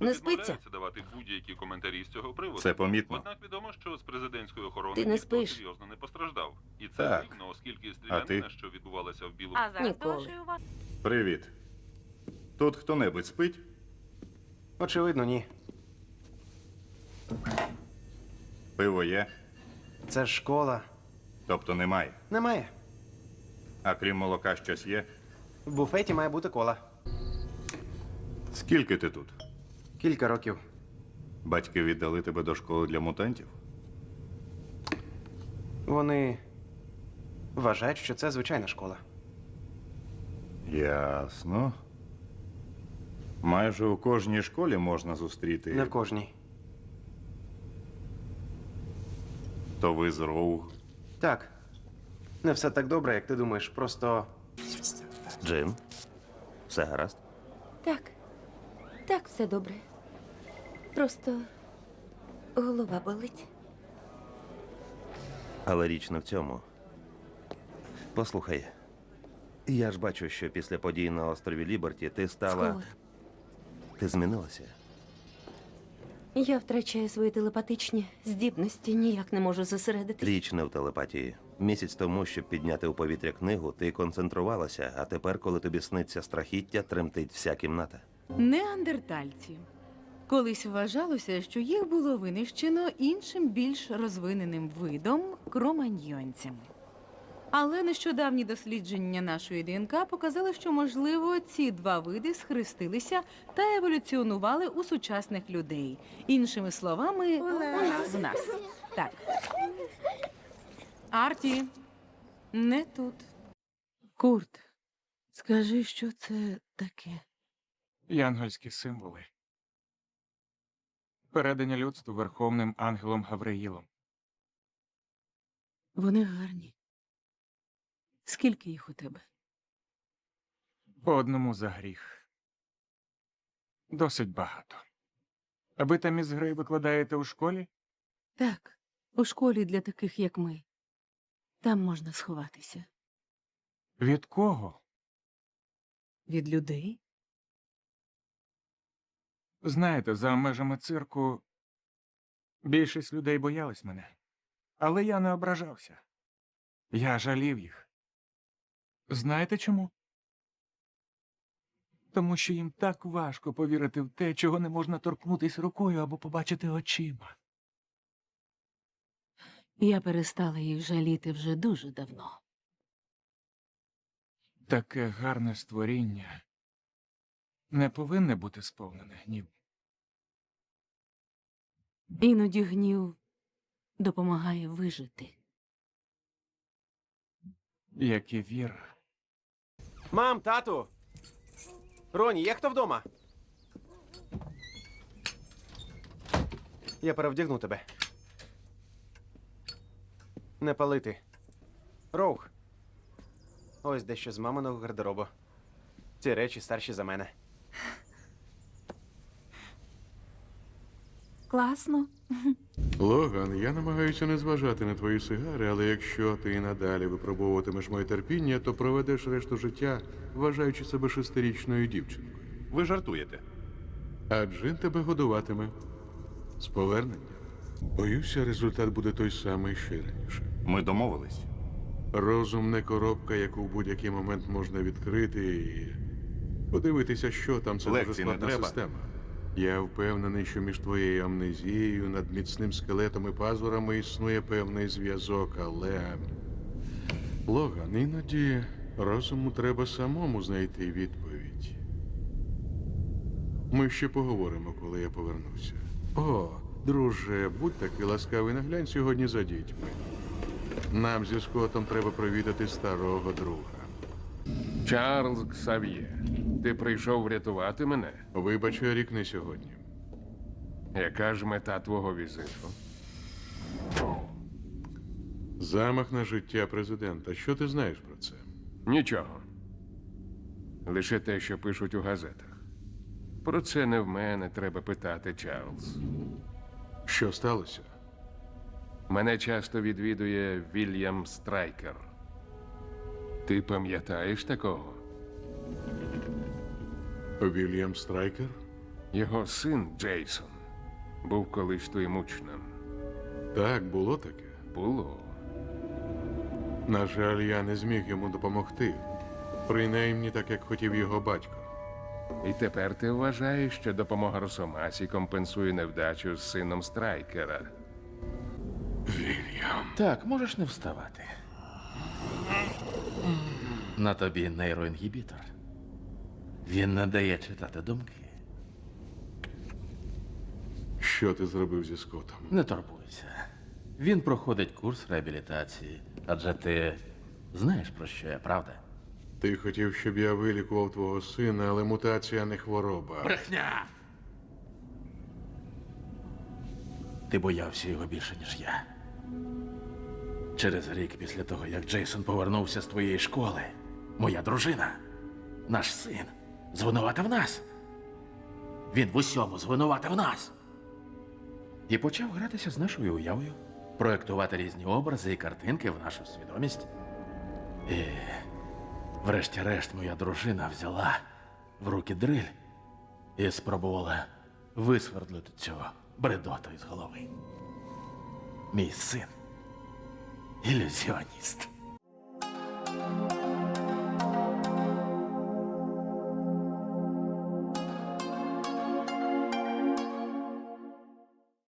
Не спиться? давати будь-які коментарі з цього приводу. Це помітно. Однак відомо, що з президентської охорони Ти не ніхто спиш. серйозно не постраждав. І це Так. дивно, оскільки стрілянина, ти? що відбувалася в білу А зараз Ніколи. Привіт. Тут хто-небудь спить? Очевидно, ні. Пиво є, Це ж школа. тобто немає. Немає. А крім молока щось є. В буфеті має бути кола. Скільки ти тут? Кілька років. Батьки віддали тебе до школи для мутантів? Вони вважають, що це звичайна школа. Ясно. Майже у кожній школі можна зустріти. Не в кожній. То ви з Роу. Так. Не все так добре, як ти думаєш. Просто Джин, все гаразд? Так. Так, все добре. Просто голова болить. Але річ не в цьому. Послухай, я ж бачу, що після подій на острові Ліберті ти стала. Скот, Ти змінилася. я втрачаю свої телепатичні здібності, ніяк не можу зосередитись. Річ не в телепатії. Місяць тому, щоб підняти у повітря книгу, ти концентрувалася, а тепер, коли тобі сниться страхіття, тремтить вся кімната. Неандертальці. Колись вважалося, що їх було винищено іншим більш розвиненим видом кроманьйонцями. Але нещодавні дослідження нашої ДНК показали, що, можливо, ці два види схрестилися та еволюціонували у сучасних людей. Іншими словами, в нас. Так. Арті, не тут. Курт, скажи, що це таке? Янгольські символи. Передані людству Верховним ангелом Гавриїлом. Вони гарні. Скільки їх у тебе? По одному за гріх. Досить багато. А ви там із гри викладаєте у школі? Так, у школі для таких, як ми. Там можна сховатися. Від кого? Від людей? Знаєте, за межами цирку більшість людей боялись мене. Але я не ображався. Я жалів їх. Знаєте чому? Тому що їм так важко повірити в те, чого не можна торкнутися рукою або побачити очима. Я перестала їх жаліти вже дуже давно. Таке гарне створіння не повинне бути сповнене гнів. Іноді гнів допомагає вижити. як і віра. Мам, тату! Роні, є хто вдома? Я перевдягну тебе. Не палити. Роух. Ось дещо з маминого гардеробу. Ці речі старші за мене. Класно. Логан, я намагаюся не зважати на твої сигари, але якщо ти і надалі випробовуватимеш моє терпіння, то проведеш решту життя, вважаючи себе шестирічною дівчинкою. Ви жартуєте. А Джин тебе годуватиме. З повернення. Боюся, результат буде той самий що й раніше. Ми домовились. Розум не коробка, яку в будь-який момент можна відкрити і подивитися, що там це дуже Лекцій не складна треба. система. Я впевнений, що між твоєю амнезією, над міцним скелетом і пазурами існує певний зв'язок, але. Логан, іноді розуму треба самому знайти відповідь. Ми ще поговоримо, коли я повернуся. О, друже, будь такий ласкавий наглянь сьогодні за дітьми. Нам зі Скотом треба провідати старого друга. Чарльз Ксав'є, ти прийшов врятувати мене? Вибач, Ерік, не сьогодні. Яка ж мета твого візиту? Замах на життя президента. Що ти знаєш про це? Нічого. Лише те, що пишуть у газетах. Про це не в мене треба питати, Чарльз. Що сталося? Мене часто відвідує Вільям Страйкер. Ти пам'ятаєш такого? Вільям Страйкер? Його син Джейсон був колись твоїм учнем. Так, було таке. Було. На жаль, я не зміг йому допомогти. Принаймні так, як хотів його батько. І тепер ти вважаєш, що допомога Росомасі компенсує невдачу з сином страйкера. Вільям. Так, можеш не вставати. На тобі нейроінгібітор. Він не дає читати думки. Що ти зробив зі Скотом? Не турбуйся. Він проходить курс реабілітації. Адже ти знаєш про що я, правда? Ти хотів, щоб я вилікував твого сина, але мутація не хвороба. Брехня! Ти боявся його більше, ніж я. Через рік після того, як Джейсон повернувся з твоєї школи, моя дружина, наш син, звинуватив нас. Він в усьому звинуватив нас. І почав гратися з нашою уявою, проектувати різні образи і картинки в нашу свідомість. І, врешті-решт, моя дружина взяла в руки дриль і спробувала висвердлити цього бредоту із голови. Мій син ілюзіоніст.